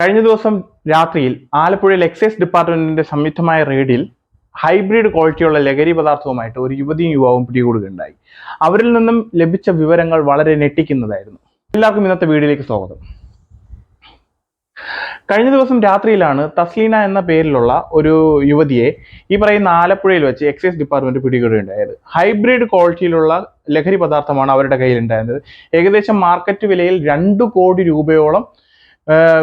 കഴിഞ്ഞ ദിവസം രാത്രിയിൽ ആലപ്പുഴയിൽ എക്സൈസ് ഡിപ്പാർട്ട്മെന്റിന്റെ സംയുക്തമായ റെയ്ഡിൽ ഹൈബ്രിഡ് ക്വാളിറ്റിയുള്ള ലഹരി പദാർത്ഥവുമായിട്ട് ഒരു യുവതിയും യുവാവും പിടികൂടുകയുണ്ടായി. അവരിൽ നിന്നും ലഭിച്ച വിവരങ്ങൾ വളരെ ഞെട്ടിക്കുന്നതായിരുന്നു. എല്ലാവർക്കും ഇന്നത്തെ വീഡിയോയിലേക്ക് സ്വാഗതം. കഴിഞ്ഞ ദിവസം രാത്രിയിലാണ് തസ്ലീന എന്ന പേരിലുള്ള ഒരു യുവതിയെ ഈ പറയുന്ന ആലപ്പുഴയിൽ വെച്ച് എക്സൈസ് ഡിപ്പാർട്ട്മെന്റ് പിടികൂടുകയുണ്ടായത്. ഹൈബ്രിഡ് ക്വാളിറ്റിയിലുള്ള ലഹരി പദാർത്ഥമാണ് അവരുടെ കയ്യിലുണ്ടായിരുന്നത്. ഏകദേശം മാർക്കറ്റ് വിലയിൽ രണ്ട് കോടി രൂപയോളം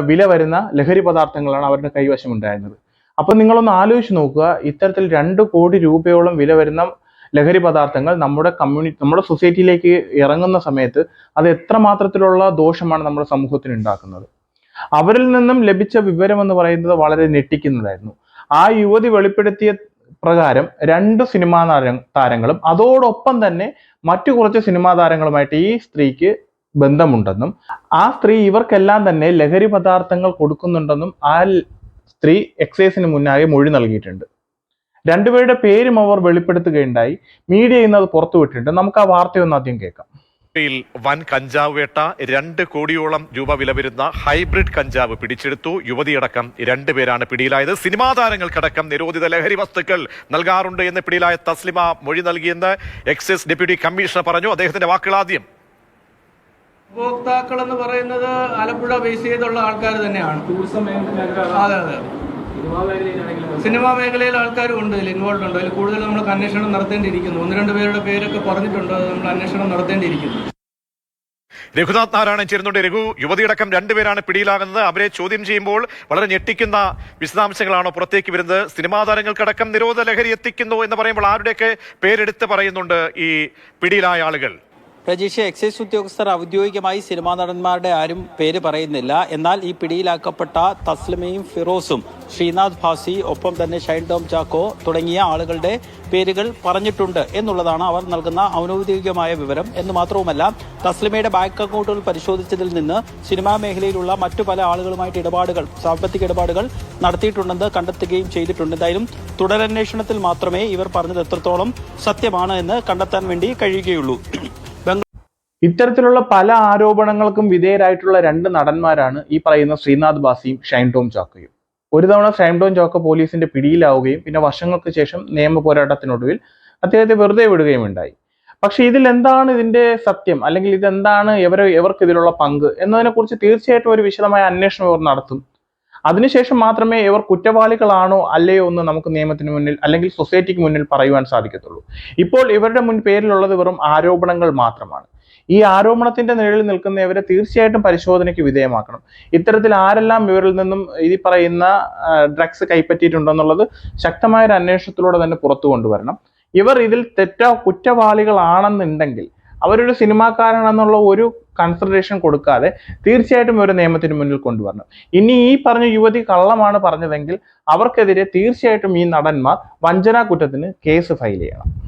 വില വരുന്ന ലഹരി പദാർത്ഥങ്ങളാണ് അവരുടെ കൈവശം ഉണ്ടായിരുന്നത്. അപ്പൊ നിങ്ങളൊന്ന് ആലോചിച്ച് നോക്കുക ഇത്തരത്തിൽ രണ്ട് കോടി രൂപയോളം വില വരുന്ന ലഹരി പദാർത്ഥങ്ങൾ നമ്മുടെ കമ്മ്യൂണിറ്റി നമ്മുടെ സൊസൈറ്റിയിലേക്ക് ഇറങ്ങുന്ന സമയത്ത് അത് എത്രമാത്രത്തിലുള്ള ദോഷമാണ് നമ്മുടെ സമൂഹത്തിന് ഉണ്ടാക്കുന്നത്. അവരിൽ നിന്നും ലഭിച്ച വിവരം എന്ന് പറയുന്നത് വളരെ ഞെട്ടിക്കുന്നതായിരുന്നു. ആ യുവതി വെളിപ്പെടുത്തിയ പ്രകാരം രണ്ട് സിനിമാ താരങ്ങളും അതോടൊപ്പം തന്നെ മറ്റു കുറച്ച് സിനിമാ താരങ്ങളുമായിട്ട് ഈ സ്ത്രീക്ക് ബന്ധമുണ്ടെന്നും ആ സ്ത്രീ ഇവർക്കെല്ലാം തന്നെ ലഹരി പദാർത്ഥങ്ങൾ കൊടുക്കുന്നുണ്ടെന്നും ആ സ്ത്രീ എക്സൈസിന് മുന്നാകെ മൊഴി നൽകിയിട്ടുണ്ട്. രണ്ടുപേരുടെ പേരും അവർ വെളിപ്പെടുത്തുകയുണ്ടായി. മീഡിയ ഇന്ന് അത് പുറത്തുവിട്ടിട്ടുണ്ട് നമുക്ക് ആ വാർത്തയൊന്ന് ആദ്യം കേൾക്കാം. വൻ കഞ്ചാവ് വേട്ട രണ്ട് കോടിയോളം രൂപ വില വരുന്ന ഹൈബ്രിഡ് കഞ്ചാവ് പിടിച്ചെടുത്തു. യുവതിയടക്കം രണ്ടുപേരാണ് പിടിയിലായത്. സിനിമാ താരങ്ങൾക്കടക്കം നിരോധിത ലഹരി വസ്തുക്കൾ നൽകാറുണ്ട് എന്ന് പിടിയിലായ തസ്ലിമ മൊഴി നൽകിയെന്ന് എക്സൈസ് ഡെപ്യൂട്ടി കമ്മീഷണർ പറഞ്ഞു. അദ്ദേഹത്തിന്റെ വാക്കുകൾ ആദ്യം. ഉപഭോക്താക്കൾ എന്ന് പറയുന്നത് ആലപ്പുഴ ബേസ് ചെയ്തുള്ള ആൾക്കാർ തന്നെയാണ്. ടൂറിസം മേഖല അതെ അതെ. സിനിമാ മേഖലയിൽ ആൾക്കാരും ഉണ്ട് ഇതിൽ ഇൻവോൾവ് ഉണ്ട്. അതിൽ കൂടുതൽ നമ്മൾ അന്വേഷണം നടത്തേണ്ടിയിരിക്കുന്നു. ഒന്ന് രണ്ട് പേരുടെ പേരൊക്കെ പറഞ്ഞിട്ടുണ്ട് അത് നമ്മൾ അന്വേഷണം നടത്തേണ്ടിയിരിക്കുന്നു. രഘുനാഥ് നാരായണൻ ചേരുന്നുണ്ട്. രഘു യുവതിയടക്കം രണ്ടുപേരാണ് പിടിയിലാകുന്നത്. അവരെ ചോദ്യം ചെയ്യുമ്പോൾ വളരെ ഞെട്ടിക്കുന്ന വിശദാംശങ്ങളാണ് പുറത്തേക്ക് വരുന്നത്? സിനിമാ താരങ്ങൾക്കടക്കം നിരോധ ലഹരി എത്തിക്കുന്നു എന്ന് പറയുമ്പോൾ ആരുടെയൊക്കെ പേരെടുത്ത് പറയുന്നുണ്ട് ഈ പിടിയിലായ ആളുകൾ? രജീഷ് എക്സൈസ് ഉദ്യോഗസ്ഥർ ഔദ്യോഗികമായി സിനിമാ നടന്മാരുടെ ആരും പേര് പറയുന്നില്ല. എന്നാൽ ഈ പിടിയിലാക്കപ്പെട്ട തസ്ലിമയും ഫിറോസും ശ്രീനാഥ് ഭാസി ഒപ്പം തന്നെ ഷൈൻ ടോം ചാക്കോ തുടങ്ങിയ ആളുകളുടെ പേരുകൾ പറഞ്ഞിട്ടുണ്ട് എന്നുള്ളതാണ് അവർ നൽകുന്ന ഔദ്യോഗികമായ വിവരം. എന്ന് മാത്രവുമല്ല തസ്ലിമയുടെ ബാങ്ക് അക്കൗണ്ടുകൾ പരിശോധിച്ചതിൽ നിന്ന് സിനിമാ മേഖലയിലുള്ള മറ്റു പല ആളുകളുമായിട്ട് ഇടപാടുകൾ സാമ്പത്തിക ഇടപാടുകൾ നടത്തിയിട്ടുണ്ടെന്ന് കണ്ടെത്തുകയും ചെയ്തിട്ടുണ്ട്. എന്തായാലും തുടരന്വേഷണത്തിൽ മാത്രമേ ഇവർ പറഞ്ഞത് എത്രത്തോളം സത്യമാണ് എന്ന് കണ്ടെത്താൻ വേണ്ടി കഴിയുകയുള്ളൂ. ഇത്തരത്തിലുള്ള പല ആരോപണങ്ങൾക്കും വിധേയരായിട്ടുള്ള രണ്ട് നടന്മാരാണ് ഈ പറയുന്ന ശ്രീനാഥ് ബാസിയും ഷൈൻ ടോം ചാക്കയും. ഒരു തവണ ഷൈൻ ടോം ചാക്ക പോലീസിന്റെ പിടിയിലാവുകയും പിന്നെ വർഷങ്ങൾക്ക് ശേഷം നിയമ പോരാട്ടത്തിനൊടുവിൽ അദ്ദേഹത്തെ വെറുതെ വിടുകയും ഉണ്ടായി. പക്ഷെ ഇതിൽ എന്താണ് ഇതിന്റെ സത്യം? അല്ലെങ്കിൽ ഇതെന്താണ് ഇവർ ഇവർക്ക് ഇതിലുള്ള പങ്ക്? എന്നതിനെ കുറിച്ച് തീർച്ചയായിട്ടും ഒരു വിശദമായ അന്വേഷണം ഇവർ നടത്തും. അതിനുശേഷം മാത്രമേ ഇവർ കുറ്റവാളികളാണോ അല്ലയോ എന്ന് നമുക്ക് നിയമത്തിന് മുന്നിൽ അല്ലെങ്കിൽ സൊസൈറ്റിക്ക് മുന്നിൽ പറയുവാൻ സാധിക്കത്തുള്ളൂ. ഇപ്പോൾ ഇവരുടെ മുൻ പേരിലുള്ളത് വെറും ആരോപണങ്ങൾ മാത്രമാണ്. ഈ ആരോപണത്തിന്റെ നിഴലിൽ നിൽക്കുന്നവരെ തീർച്ചയായിട്ടും പരിശോധനയ്ക്ക് വിധേയമാക്കണം. ഇത്തരത്തിൽ ആരെല്ലാം ഇവരിൽ നിന്നും ഈ പറയുന്ന ഡ്രഗ്സ് കൈപ്പറ്റിയിട്ടുണ്ടെന്നുള്ളത് ശക്തമായ ഒരു അന്വേഷണത്തിലൂടെ തന്നെ പുറത്തു കൊണ്ടുവരണം. ഇവർ ഇതിൽ തെറ്റോ കുറ്റവാളികളാണെന്നുണ്ടെങ്കിൽ അവരൊരു സിനിമാക്കാരനെന്നുള്ള ഒരു കൺസിഡറേഷൻ കൊടുക്കാതെ തീർച്ചയായിട്ടും ഒരു നിയമത്തിന് മുന്നിൽ കൊണ്ടുവരണം. ഇനി ഈ പറഞ്ഞ യുവതി കള്ളമാണ് പറഞ്ഞതെങ്കിൽ അവർക്കെതിരെ തീർച്ചയായിട്ടും ഈ നടന്മാർ വഞ്ചനാ കുറ്റത്തിന് കേസ് ഫയൽ ചെയ്യണം.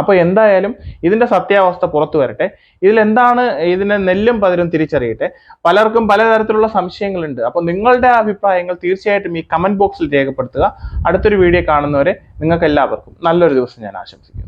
അപ്പോൾ എന്തായാലും ഇതിന്റെ സത്യാവസ്ഥ പുറത്തു വരട്ടെ. ഇതിൽ എന്താണ് ഇതിനെ നെല്ലും പതിരും തിരിച്ചറിയട്ടെ. പലർക്കും പലതരത്തിലുള്ള സംശയങ്ങളുണ്ട്. അപ്പോൾ നിങ്ങളുടെ അഭിപ്രായങ്ങൾ തീർച്ചയായിട്ടും ഈ കമന്റ് ബോക്സിൽ രേഖപ്പെടുത്തുക. അടുത്തൊരു വീഡിയോ കാണുന്നവരെ നിങ്ങൾക്ക് എല്ലാവർക്കും നല്ലൊരു ദിവസം ഞാൻ ആശംസിക്കുന്നു.